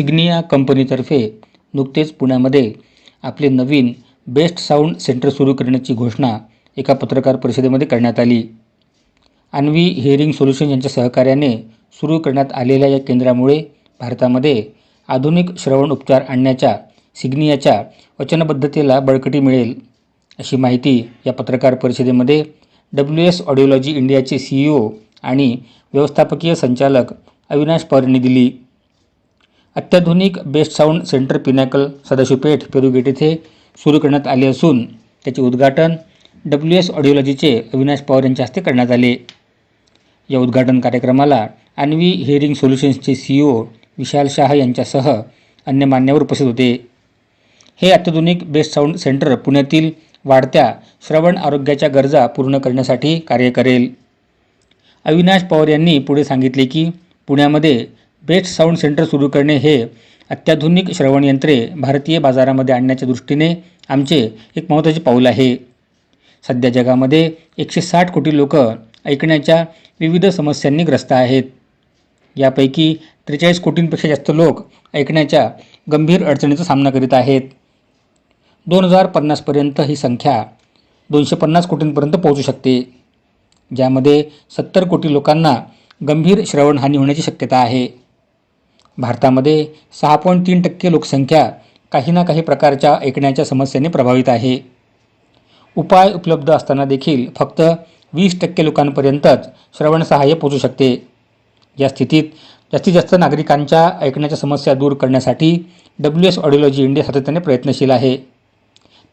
सिग्निया कंपनीतर्फे नुकतेच पुण्यामध्ये आपले नवीन बेस्ट साऊंड सेंटर सुरू करण्याची घोषणा एका पत्रकार परिषदेमध्ये करण्यात आली. अन्वी हिअरिंग सोल्युशन यांच्या सहकार्याने सुरू करण्यात आलेल्या या केंद्रामुळे भारतामध्ये आधुनिक श्रवण उपचार आणण्याच्या सिग्नियाच्या वचनबद्धतेला बळकटी मिळेल अशी माहिती या पत्रकार परिषदेमध्ये डब्ल्यू एस ऑडिओलॉजी इंडियाचे सी ई ओ आणि व्यवस्थापकीय संचालक अविनाश पवार यांनी दिली. अत्याधुनिक best sound centre Pinnacle Sadashivpeth Peru Gate येथे सुरू करण्यात आले असून त्याचे उद्घाटन डब्ल्यू एस ऑडिओलॉजीचे अविनाश पवार यांच्या हस्ते करण्यात आले. या उद्घाटन कार्यक्रमाला अन्वी हिअरिंग सोल्युशन्सचे सी ओ विशाल शाह यांच्यासह अन्य मान्यवर उपस्थित होते. हे अत्याधुनिक बेस्ट साऊंड सेंटर पुण्यातील वाढत्या श्रवण आरोग्याच्या गरजा पूर्ण करण्यासाठी कार्य करेल. अविनाश पवार यांनी पुढे सांगितले की पुण्यामध्ये बेस्ट साऊंड सेंटर सुरू करणे हे अत्याधुनिक श्रवण यंत्रे भारतीय बाजारामध्ये आणण्याच्या दृष्टीने आमचे एक महत्त्वाचे पाऊल आहे. सध्या जगामध्ये एकशे साठ कोटी लोक ऐकण्याच्या विविध समस्यांनी ग्रस्त आहेत. यापैकी त्रेचाळीस कोटींपेक्षा जास्त लोक ऐकण्याच्या गंभीर अडचणीचा सामना करीत आहेत. दोन हजार पन्नासपर्यंत ही संख्या दोनशे पन्नास कोटींपर्यंत पोहोचू शकते. ज्यामध्ये सत्तर कोटी लोकांना गंभीर श्रवणहानी होण्याची शक्यता आहे. भारतामध्ये सहा पॉईंट तीन टक्के लोकसंख्या काही ना काही प्रकारच्या ऐकण्याच्या समस्येने प्रभावित आहे. उपाय उपलब्ध असताना देखील फक्त वीस टक्के लोकांपर्यंतच श्रवण सहाय्य पोचू शकते. या स्थितीत जास्तीत जास्त नागरिकांच्या ऐकण्याच्या समस्या दूर करण्यासाठी डब्ल्यू एस ऑडिओलॉजी इंडिया सातत्याने प्रयत्नशील आहे.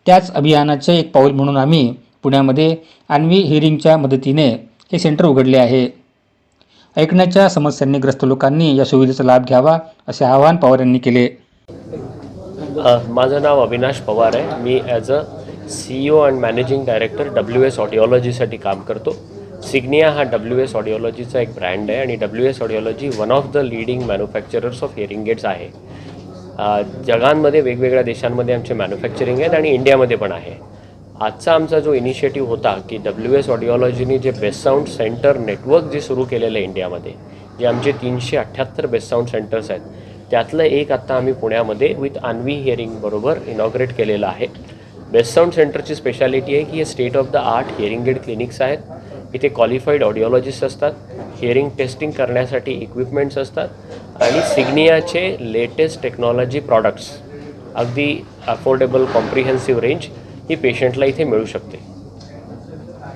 त्याच अभियानाचे एक पाऊल म्हणून आम्ही पुण्यामध्ये अन्वी हिअरिंगच्या मदतीने हे सेंटर उघडले आहे. ऐकण्याच्या समस्यांनी ग्रस्त लोकांनी या सुविधेचा लाभ घ्यावा असे आवाहन पवार यांनी केले. माझं नाव अविनाश पवार आहे. मी as a C O and managing director W S ऑडिओलॉजीसाठी काम करतो. सिग्निया हा डब्ल्यू एस ऑडिओलॉजीचा एक ब्रँड आहे आणि W S audiology one of the leading manufacturers of hearing aids आहे. जगांमध्ये वेगवेगळ्या देशांमध्ये आमचे मॅन्युफॅक्चरिंग आहेत आणि इंडियामध्ये पण आहे. आजचा आमचा जो इनिशिएटिव्ह होता की डब्ल्यू एस ऑडिओलॉजीने जे बेस्ट साऊंड सेंटर नेटवर्क जे सुरू केलेलं आहे इंडियामध्ये जे आमचे तीनशे अठ्ठ्याहत्तर बेस्ट साऊंड सेंटर्स आहेत त्यातलं एक आत्ता आम्ही पुण्यामध्ये विथ अन्वी हिअरिंग बरोबर इनॉग्रेट केलेलं आहे. बेस्ट साऊंड सेंटरची स्पेशालिटी आहे की हे state of the art hearing aid clinics आहेत. इथे क्वालिफाईड ऑडिओलॉजिस्ट असतात हिअरिंग टेस्टिंग करण्यासाठी इक्विपमेंट्स असतात आणि सिग्नियाचे लेटेस्ट टेक्नॉलॉजी प्रॉडक्ट्स अगदी अफोर्डेबल कॉम्प्रिहेन्सिव्ह रेंज ही पेशंटला इथे मिळू शकते.